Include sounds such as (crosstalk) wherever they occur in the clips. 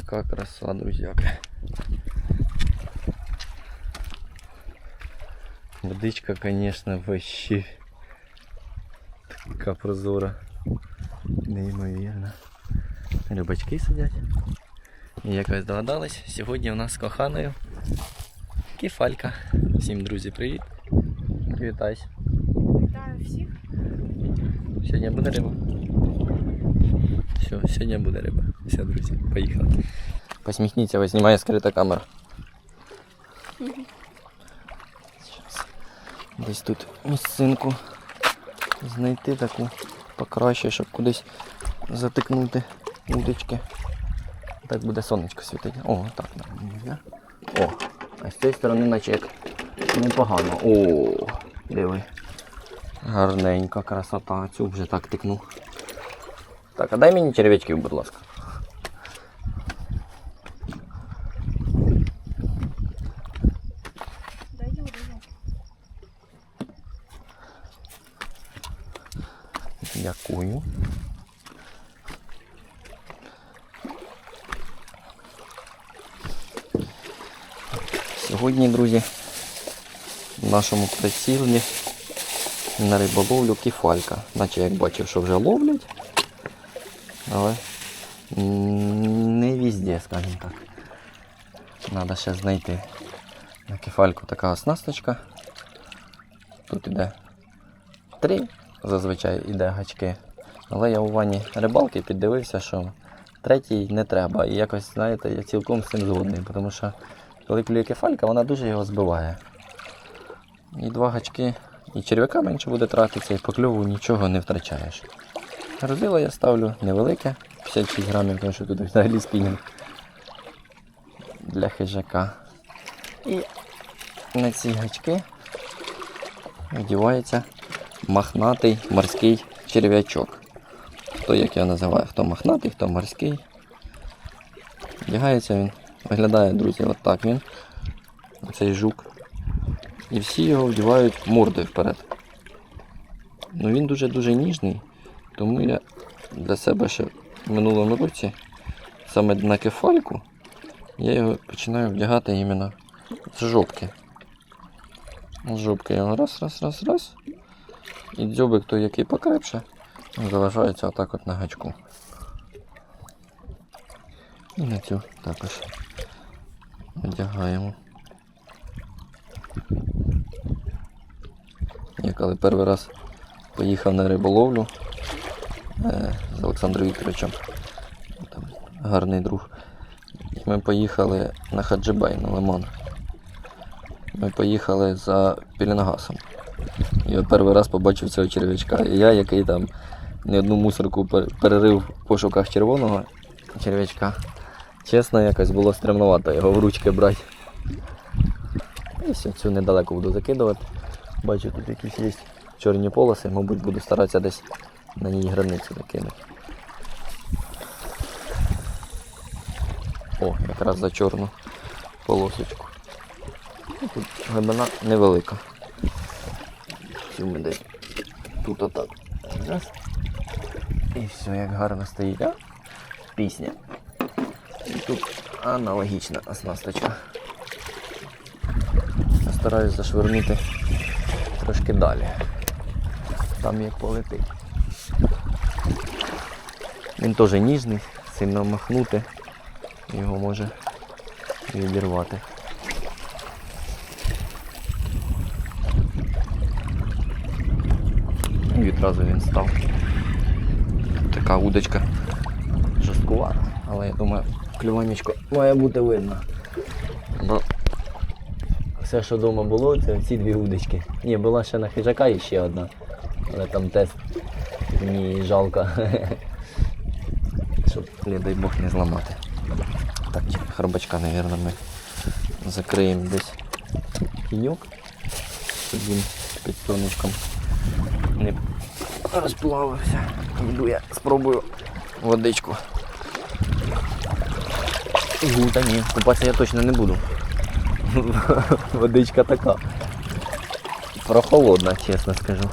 така краса, друзяки. Водичка, конечно, вообще така прозора. Неймовірна. Рибачки сидять. І як ви здогадались, сьогодні у нас з коханою кефалька. Всім друзі, привіт. Вітайся. Вітаю всіх. Сьогодні буде риба. Все, сьогодні буде риба. Все, друзі, поїхали. Посміхніться, ось знімає скрита камера. Щас. Десь тут місцинку знайти таку покраще, щоб кудись затикнути удочки. Так буде сонечко світити. О, так нормально. О, а з цієї сторони наче як непогано. О, диви. Гарненька красота. Цю вже так тикну. Так, а дай мені черв'ячків, будь ласка. Дякую. Сьогодні, друзі, в нашому прицілі на риболовлю кефалька. Наче як бачив, що вже ловлять, але не везде, скажімо так. Треба ще знайти на кефальку така оснасточка. Тут іде три зазвичай іде гачки. Але я у ванні рибалки піддивився, що третій не треба. І якось, знаєте, я цілком з цим згодний, тому що коли клює кефалька, вона дуже його збиває. І два гачки, і черв'яка менше буде тратитися, і по кльову нічого не втрачаєш. Розило я ставлю невелике, 56 грамів, тому що тут взагалі спінінг для хижака. І на ці гачки вдівається мохнатий морський черв'ячок. Хто як я називаю, хто мохнатий, хто морський. Вдягається він, виглядає, друзі, от так він. Цей жук. І всі його вдівають мордою вперед. Ну він дуже-дуже ніжний, тому я для себе ще в минулому році саме на кефальку я його починаю вдягати іменно з жопки. З жопки його раз, раз, раз, раз. І дзьобик той, який покрепше, залишається отак от на гачку. І на цю також одягаємо. Я коли перший раз поїхав на риболовлю е, з Олександром Вікторовичем, там гарний друг. І ми поїхали на Хаджибай на Лиман. Ми поїхали за Пілінгасом. Я перший раз побачив цього черв'ячка. І я, який там не одну мусорку перерив в пошуках червоного черв'ячка. Чесно, якось було стремнувато його в ручки брати. І все, цю недалеко буду закидувати. Бачу, тут якісь є чорні полоси, мабуть, буду старатися десь на ній границю закинути. О, якраз за чорну полосочку. Ну, Тут глибина невелика. Ми десь тут отак. Раз. І все, як гарно стоїть, а? Пісня. І тут аналогічна оснасточка. Стараюсь зашвирнути трошки далі. Там як полетить. Він теж ніжний, сильно махнути, його може відірвати. Відразу він став. Така удочка жорсткувата, але я думаю, клюванечко має бути видно. Бо все, що вдома було, це ці дві удочки. Ні, була ще на хижака і ще одна. Але там тест мені жалко. (laughs) Щоб, не дай Бог, не зламати. Так, хробачка, мабуть, ми закриємо десь пеньок, під сонечком не розплавився. Йду я спробую водичку. Гута ні, купатися я точно не буду. (laughs) Водичка така. Прохолодна, чесно скажу.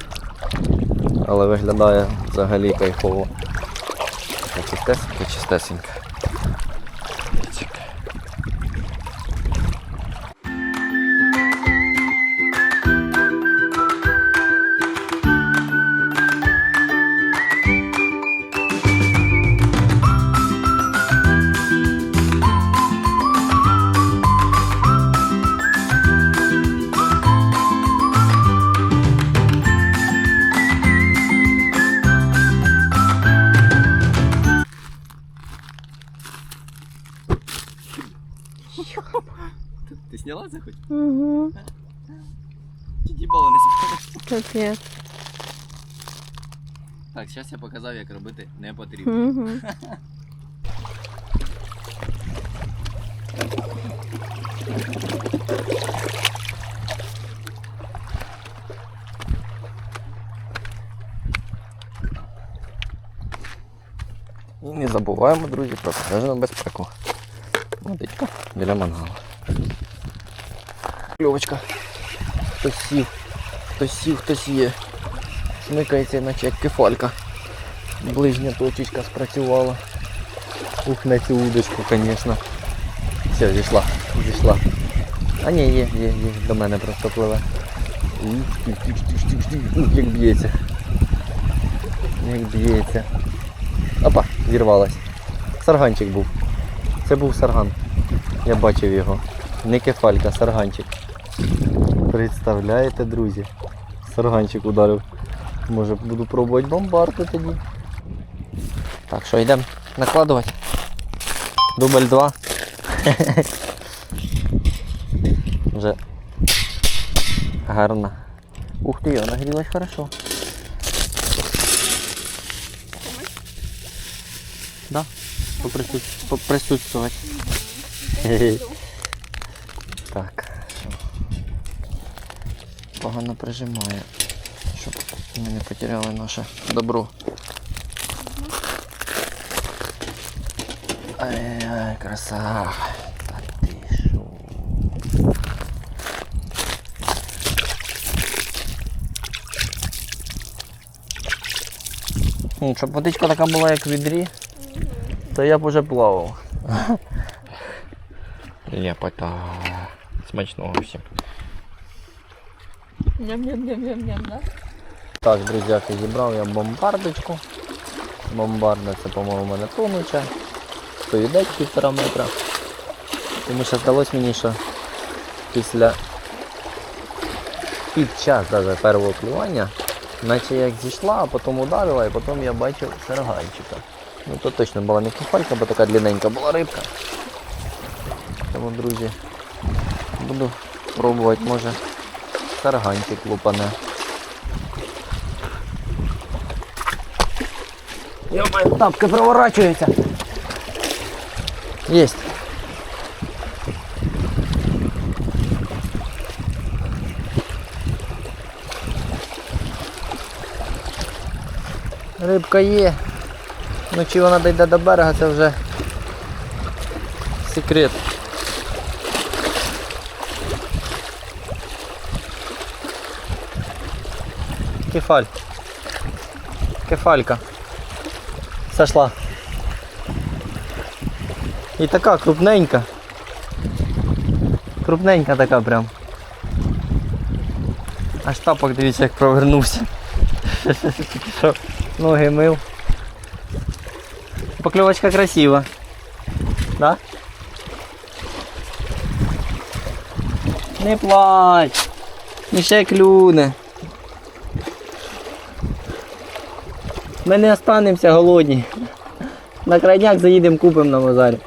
Але виглядає взагалі кайфово. Чистесенька, чистесенька. Це хоч? Угу. Чи ті балони спали? Капець. Так, зараз я показав, як робити не потрібно. Угу. І не забуваємо, друзі, про пожежну безпеку. Водичка біля мангалу. Кльовочка. Хтось сів, хтось сів, хтось є. Смикається, наче як кефалька. Ближня точечка спрацювала. Ух, на цю удочку, звісно. Все, зійшла, зійшла. А ні, є, є, є, до мене просто пливе. Ух, тих, тих, тих, тих, тих. Ух, як б'ється. Як б'ється. Опа, зірвалась. Сарганчик був. Це був сарган. Я бачив його. Не кефалька, сарганчик. Представляєте, друзі? Сарганчик ударив. Може буду пробувати бомбарду тоді. Так, що йдемо накладувати? Дубль 2. (laughs) Вже гарно. Ух ти, вона нагрілась хорошо. Да. Поприсутствувати. (laughs) Так. Погано прижимає, щоб ми не потеряли наше добро. Ай-ай, краса. Та щоб водичка така була, як в відрі, то я б уже плавав. Ляпота. Смачного всім. Ням-ням-ням-ням-ням, да? Так, друзяки, зібрав я бомбардочку. Бомбарда це, по-моєму, мене тонуча. Стоїдець півтора метра. Тому що здалося мені, що після під час даже першого клювання, наче як зійшла, а потім ударила, і потім я бачив сарганчика. Ну то точно була не кефалька, бо така длинненька була рибка. Тому, друзі, буду пробувати, може сарганчик лупане. Йомай, тапки проворачуються. Єсть. Рибка є. Ну чи вона дійде до берега, це вже секрет. Кефаль. Кефалька. Сошла. І така крупненька. Крупненька така прям. Аж тапок дивіться, як провернувся. (laughs) Ноги мив. Покльовочка красива. Да? Не плач. І ще клюне. Ми не останемося голодні. На крайняк заїдемо купимо на базарі.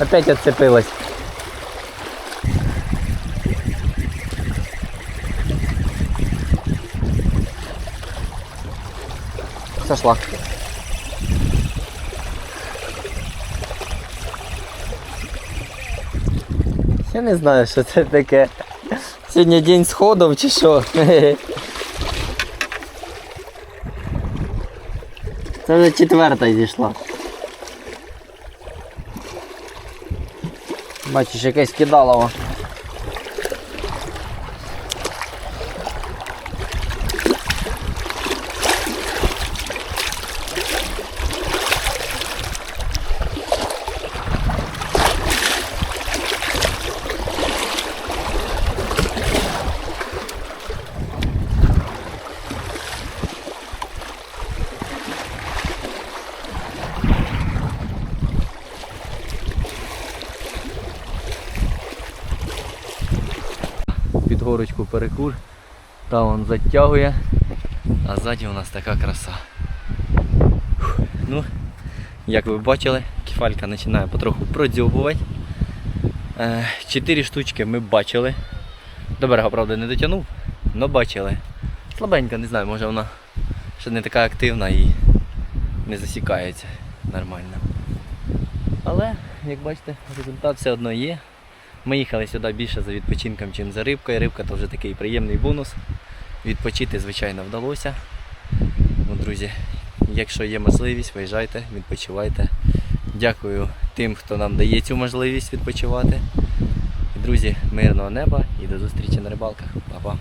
Опять отцепилась. Сошла. Я не знаю, що це таке. Сьогодні день сходів чи що. Це вже четверта зійшла. Бачиш, якесь кидалово. Перекур. Там він затягує. А ззаді у нас така краса. Фух. Ну, як ви бачили, кефалька починає потроху продзьобувати. Е, Чотири штучки ми бачили. До берега, правда, не дотягнув, але бачили. Слабенька, не знаю, може вона ще не така активна і не засікається нормально. Але, як бачите, результат все одно є. Ми їхали сюди більше за відпочинком, ніж за рибкою. Рибка то вже такий приємний бонус. Відпочити, звичайно, вдалося. Ну, друзі, якщо є можливість, виїжджайте, відпочивайте. Дякую тим, хто нам дає цю можливість відпочивати. Друзі, мирного неба і до зустрічі на рибалках. Па-па.